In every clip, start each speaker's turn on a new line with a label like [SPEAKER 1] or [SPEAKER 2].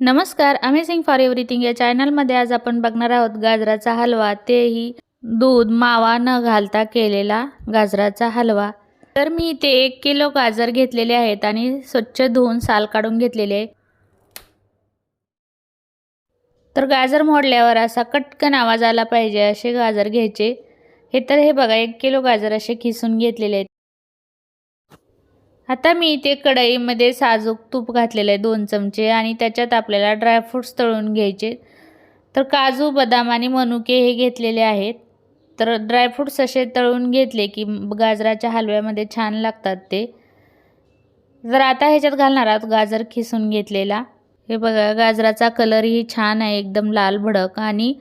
[SPEAKER 1] नमस्कार amazing for everything या चॅनलमध्ये आज आपण बघणार आहोत गाजराचा हलवा. तेही दूध मावा न घालता केलेला गाजराचा हलवा. तर मी इथे एक किलो गाजर घेतलेले आहेत आणि स्वच्छ धुवून साल काढून घेतलेले आहे. तर गाजर मोडल्यावर असा कटकन आवाज आला पाहिजे असे गाजर घ्यायचे. हे तर हे बघा एक किलो गाजर असे खिसून घेतलेले आहेत. आता मी इथे कढईमध्ये साजूक तूप घातलेलं आहे दोन चमचे आणि त्याच्यात आपल्याला ड्रायफ्रूट्स तळून घ्यायचे. तर काजू बदाम आणि मनुके हे घेतलेले आहेत. तर ड्रायफ्रूट्स असे तळून घेतले की गाजराच्या हलव्यामध्ये छान लागतात ते. जर आता ह्याच्यात घालणार आहोत गाजर खिसून घेतलेला. हे बघा गाजराचा कलरही छान आहे एकदम लाल भडक. आणि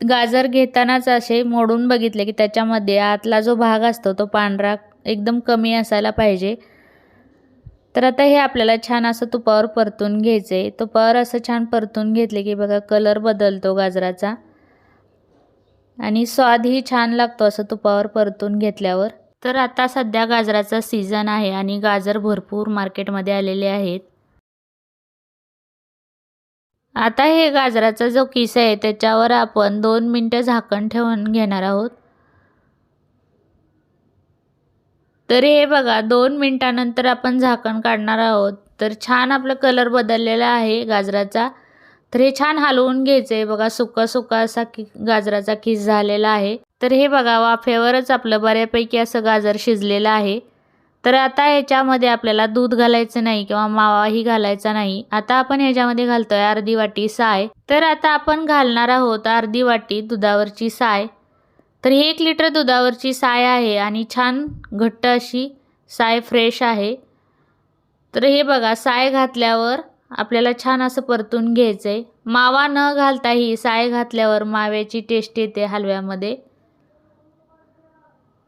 [SPEAKER 1] गाजर घेतानाच असे मोडून बघितले की त्याच्यामध्ये आतला जो भाग असतो तो पांढरा एकदम कमी असायला पाहिजे. तर आता हे आपल्याला छान असं तुपावर परतून घ्यायचं आहे तुपावर असं छान परतून घेतले की बघा कलर बदलतो गाजराचा. आणि स्वादही छान लागतो असं तुपावर परतून घेतल्यावर. तर आता सध्या गाजराचा सीझन आहे आणि गाजर भरपूर मार्केटमध्ये आलेले आहेत. आता हे गाजराचा जो किस आहे त्याच्यावर आपण दोन मिनटं झाकण ठेवून घेणार आहोत. तर हे बघा दोन मिनटानंतर आपण झाकण काढणार आहोत. तर छान आपला कलर बदललेला आहे गाजराचा. तर हे छान हलवून घ्यायचं आहे बघा सुका सुका असा कि गाजराचा किस झालेला आहे. तर हे बघा वाफेवरच आपलं बऱ्यापैकी असं गाजर शिजलेलं आहे. तर आता ह्याच्यामध्ये आपल्याला दूध घालायचं नाही किंवा मावाही घालायचा नाही. आता आपण ह्याच्यामध्ये घालतोय अर्धी वाटी साय. तर आता आपण घालणार आहोत अर्धी वाटी दुधावरची साय. तर ही एक लिटर दुधावरची साय आहे आणि छान घट्ट अशी साय फ्रेश आहे. तर हे बघा साय घातल्यावर आपल्याला छान असं परतून घ्यायचं आहे मावा न घालताही साय घातल्यावर माव्याची टेस्ट येते हलव्यामध्ये.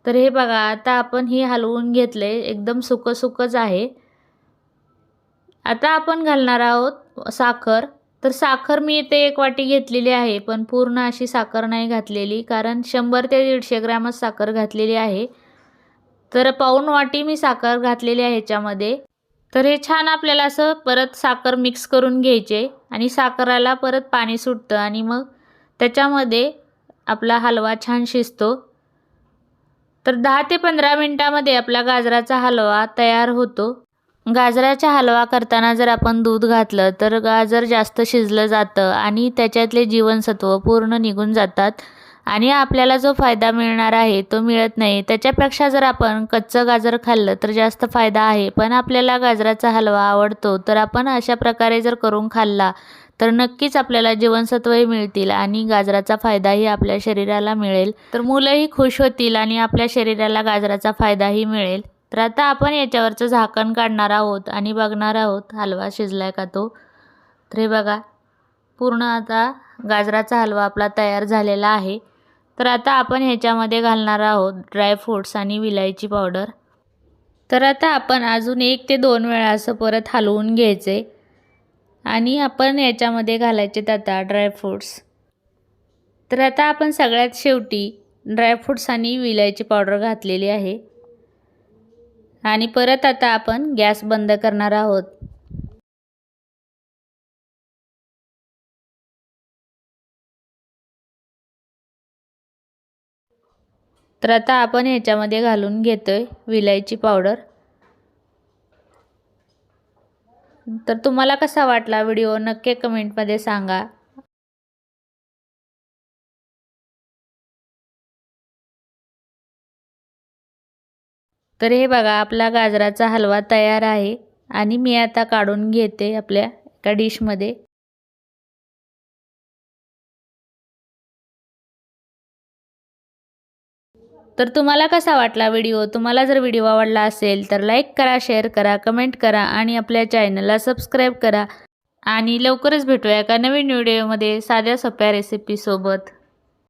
[SPEAKER 1] तर हे बघा आता आपण ही हलवून घेतले एकदम सुकं सुकंच आहे. आता आपण घालणार आहोत साखर. तर साखर मी इथे एक वाटी घेतलेली आहे पण पूर्ण अशी साखर नाही घातलेली कारण शंभर ते दीडशे ग्रॅमच साखर घातलेली आहे. तर पाऊण वाटी मी साखर घातलेली आहे ह्याच्यामध्ये. तर हे छान आपल्याला असं परत साखर मिक्स करून घ्यायचे आणि साखराला परत पाणी सुटतं आणि मग त्याच्यामध्ये आपला हलवा छान शिजतो. तर दहा ते पंधरा मिनटामध्ये आपला गाजराचा हलवा तयार होतो. गाजराचा हलवा करताना जर आपण दूध घातलं तर गाजर जास्त शिजलं जातं आणि त्याच्यातले जीवनसत्व पूर्ण निघून जातात आणि आपल्याला जो फायदा मिळणार आहे तो मिळत नाही. त्याच्यापेक्षा जर आपण कच्चं गाजर खाल्लं तर जास्त फायदा आहे. पण आपल्याला गाजराचा हलवा आवडतो तर आपण अशा प्रकारे जर करून खाल्ला तर नक्कीच आपल्याला जीवनसत्वही मिळतील आणि गाजराचा फायदाही आपल्या शरीराला मिळेल. तर मुलंही खुश होतील आणि आपल्या शरीराला गाजराचा फायदाही मिळेल. तर आता आपण याच्यावरचं झाकण काढणार आहोत आणि बघणार आहोत हलवा शिजलाय का तो. तर हे बघा पूर्ण आता गाजराचा हलवा आपला तयार झालेला आहे. तर आता आपण ह्याच्यामध्ये घालणार आहोत ड्रायफ्रूट्स आणि विलायची पावडर. तर आता आपण अजून एक ते दोन वेळा असं परत हलवून घ्यायचे. आणि आपण याच्यामध्ये घालायचे आता ड्रायफ्रूट्स तर आता आपण सगळ्यात शेवटी ड्रायफ्रूट्स आणि विलायची पावडर घातलेली आहे. आणि परत आता आपण गॅस बंद करणार आहोत. तर आता आपण ह्याच्यामध्ये घालून घेतोय विलायची पावडर. तर तुम्हाला कसा वाटला व्हिडिओ नक्की कमेंटमध्ये सांगा. तर हे बघा आपला गाजराचा हलवा तयार आहे आणि मी आता काढून घेते आपल्या एका डिशमध्ये. तर तुम्हाला कसा वाटला व्हिडिओ? तुम्हाला जर व्हिडिओ आवडला असेल तर लाईक करा शेअर करा कमेंट करा आणि आपल्या चॅनलला सबस्क्राईब करा. आणि लवकरच भेटूया एका नवीन व्हिडिओमध्ये साध्या सोप्या रेसिपीसोबत